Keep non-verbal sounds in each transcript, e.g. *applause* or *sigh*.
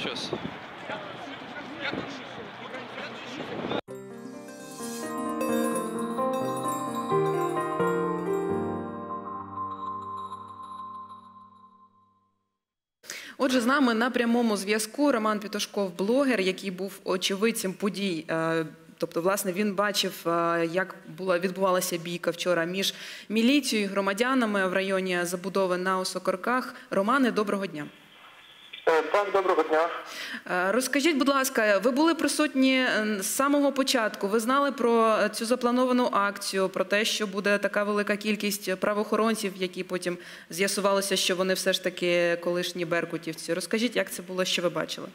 Щас. Отже, з нами на прямому зв'язку Роман Пітушков, блогер, який був очевидцем подій. е, Тобто, власне, він бачив, е, як була відбувалася бійка вчора між міліцією і громадянами в районі забудови на Осокорках. Романе, доброго дня. Е, Так, доброго дня. Е, Розкажіть, будь ласка, ви були присутні е, з самого початку. Ви знали про е, цю заплановану акцію, про те, що буде така велика кількість правоохоронців, які потім з'ясувалося, що вони все ж таки колишні беркутівці. Розкажіть, як це було, що ви бачили?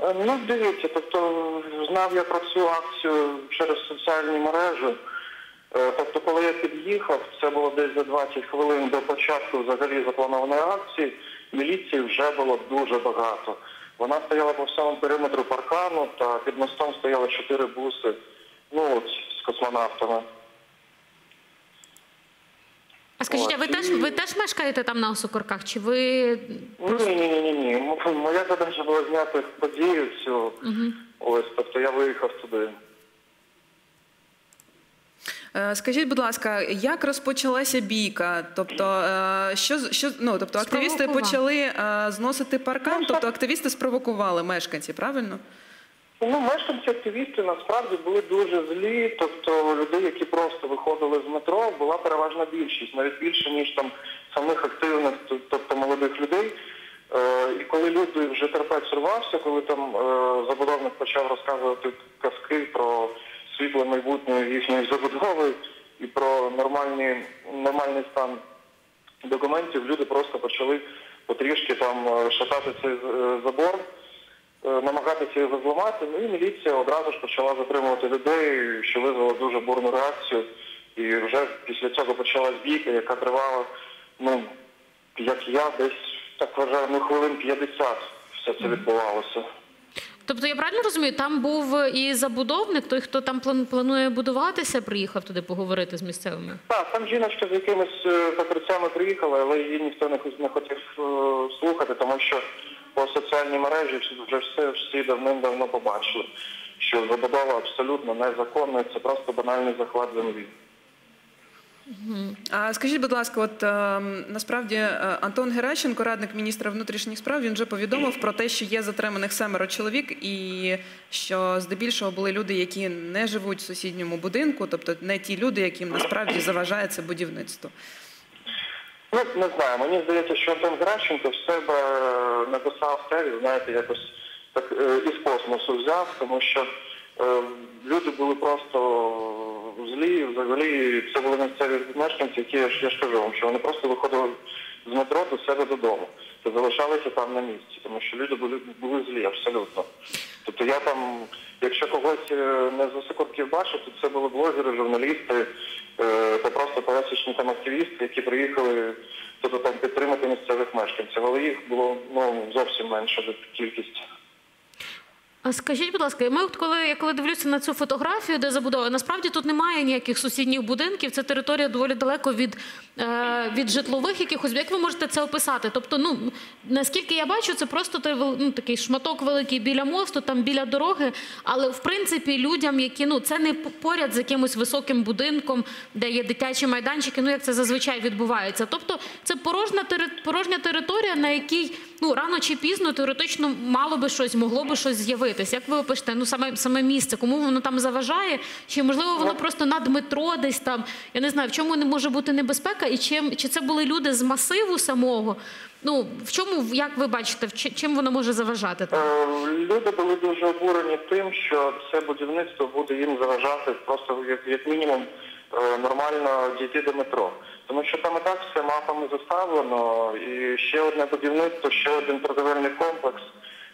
Е, Ну, дивіться, тобто знав я про цю акцію через соціальні мережі. Е, Тобто, коли я під'їхав, це було десь за 20 хвилин до початку взагалі запланованої акції, міліції вже було дуже багато. Вона стояла по всьому периметру паркану, та під мостом стояли чотири буси, ну, от, з космонавтами. А скажіть, а ви теж ви теж мешкаєте там на Осокорках? Чи ви Ні, ні, ні, ні, ні. Моя задача була зняти подію цю. Ось, тобто я виїхав туди. Е, Скажіть, будь ласка, як розпочалася бійка? Тобто, е, що з- що ну тобто активісти почали е, зносити паркан, тобто активісти спровокували мешканці, правильно? Ну, мешканці активісти насправді були дуже злі. Тобто людей, які просто виходили з метро, була переважна більшість, навіть більше ніж там самих активних, тобто молодих людей. Е, і коли люди вже терпець рвався, коли там е, забудовник почав розказувати казки про світле майбутнє їхньої забудови і про нормальні, нормальний стан документів, люди просто почали потрішки там е, шатати цей е, забор е, намагатися його зламати. Ну і міліція одразу ж почала затримувати людей, що визвало дуже бурну реакцію. І вже після цього почалась бійка, яка тривала, ну, як я десь так вважаю, ну хвилин 50 все це відбувалося. Тобто я правильно розумію? Там був і забудовник, той, хто там планує будуватися, приїхав туди поговорити з місцевими. Так, там жіночка з якимись е, папірцями приїхала, але її ніхто не хотів е, слухати, тому що по соціальній мережі вже все всі давним-давно побачили, що забудова абсолютно незаконна, це просто банальний захват землі. А скажіть, будь ласка, от е, насправді е, Антон Геращенко, радник міністра внутрішніх справ, він вже повідомив про те, що є затриманих семеро чоловік, і що здебільшого були люди, які не живуть в сусідньому будинку, тобто не ті люди, яким насправді заважає це будівництво. Ну, не знаю, мені здається, що Антон Гращенко в себе е, написав текст, знаєте, якось так е, із космосу взяв, тому що е, люди були просто злі, взагалі це були місцеві мешканці, які я ж, я ж кажу вам, що вони просто виходили з метро до себе додому. Та залишалися там на місці, тому що люди були, були злі абсолютно. Тобто я там, якщо когось е, не з Осокорків бачив, то це були блогери, журналісти, е, та просто пересічні там активісти, які приїхали тобто, там підтримати місцевих мешканців. Але їх було ну, зовсім менша кількість. А скажіть, будь ласка, ми от коли я коли дивлюся на цю фотографію, де забудова, насправді тут немає ніяких сусідніх будинків. Це територія доволі далеко від, е, від житлових якихось. Як ви можете це описати? Тобто, ну наскільки я бачу, це просто ну, такий шматок великий біля мосту, там біля дороги. Але в принципі людям, які ну це не поряд з якимось високим будинком, де є дитячі майданчики, ну як це зазвичай відбувається. Тобто, це порожня порожня територія, на якій ну рано чи пізно теоретично мало би щось, могло би щось з'явитись. Як ви опишете, ну саме саме місце, кому воно там заважає? Чи можливо воно просто над метро десь там? Я не знаю, в чому не може бути небезпека, і чим чи це були люди з масиву самого? Ну в чому, як ви бачите, чим воно може заважати? Е, Люди були дуже обурені тим, що це будівництво буде їм заважати просто як, як мінімум нормально дійти до метро. Тому що там і так все мапами заставлено, і ще одне будівництво, ще один торговельний комплекс,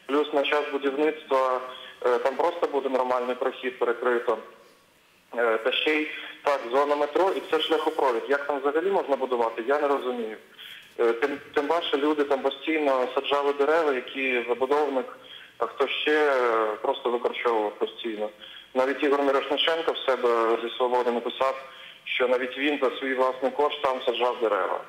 плюс на час будівництва е, там просто буде нормальний прохід перекрито. Е, Та ще й так, зона метро і це шляхопровід. Як там взагалі можна будувати, я не розумію. Е, Тим, тим паче люди там постійно саджали дерева, які забудовник, а хто ще е, просто викорчовував постійно. Навіть Ігор Мирошниченко в себе зі свободи написав, що навіть він за свій власний кошт там саджав дерева.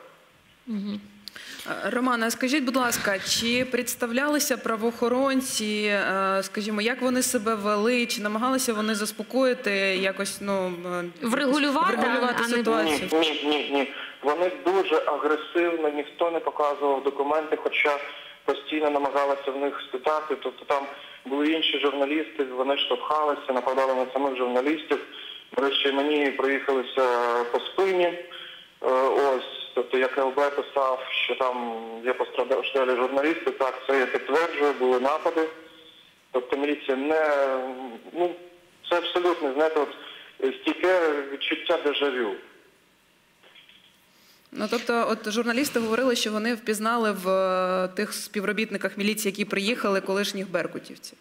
Е, Романа, скажіть, будь ласка, чи представлялися правоохоронці, е, скажімо, як вони себе вели, чи намагалися вони заспокоїти якось ну е, Врегулювати, врегулювати а ситуацію? Ні, ні, ні, ні. Вони дуже агресивно, ніхто не показував документи, хоча постійно намагалися в них спитати. Тобто там були інші журналісти, вони штовхалися, нападали на самих журналістів. Врешті мені проїхалися по спині. Е, Ось, тобто як ЛБ писав, що там є постраждалі журналісти, так це я підтверджую, були напади. Тобто міліція не ну це абсолютно знаєте, от стійке відчуття дежавю. Ну тобто, от журналісти говорили, що вони впізнали в е, тих співробітниках міліції, які приїхали, колишніх беркутівців.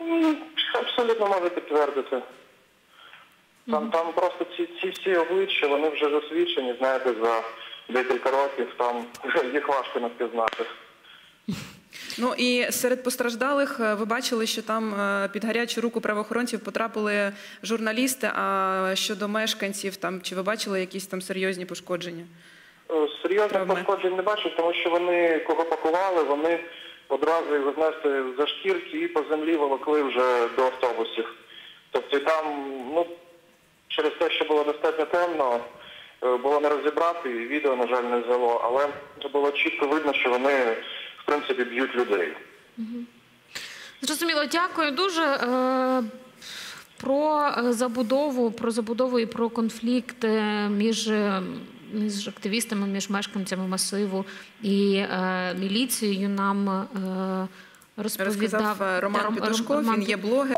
Ну, Абсолютно можу підтвердити. Там, там просто ці, ці всі обличчя, вони вже засвідчені, знаєте, за декілька років, там *laughs* їх важко не впізнати. Ну і серед постраждалих е, ви бачили, що там е, під гарячу руку правоохоронців потрапили журналісти. А щодо мешканців, там чи ви бачили якісь там серйозні пошкодження? Е, Серйозних пошкоджень не бачу, тому що вони кого пакували, вони одразу його знаєте, за шкірки і по землі волокли вже до автобусів. Тобто там, ну, через те, що було достатньо темно, було не розібрати, і відео, на жаль, не взяло, але було чітко видно, що вони, принципі, б'ють людей. Зрозуміло, дякую дуже. Е, Про е, забудову, про забудову і про конфлікт між, е, між активістами, між мешканцями масиву і е, міліцією нам е, розповідав Розказав Роман Петушков. Роман Він є блогер.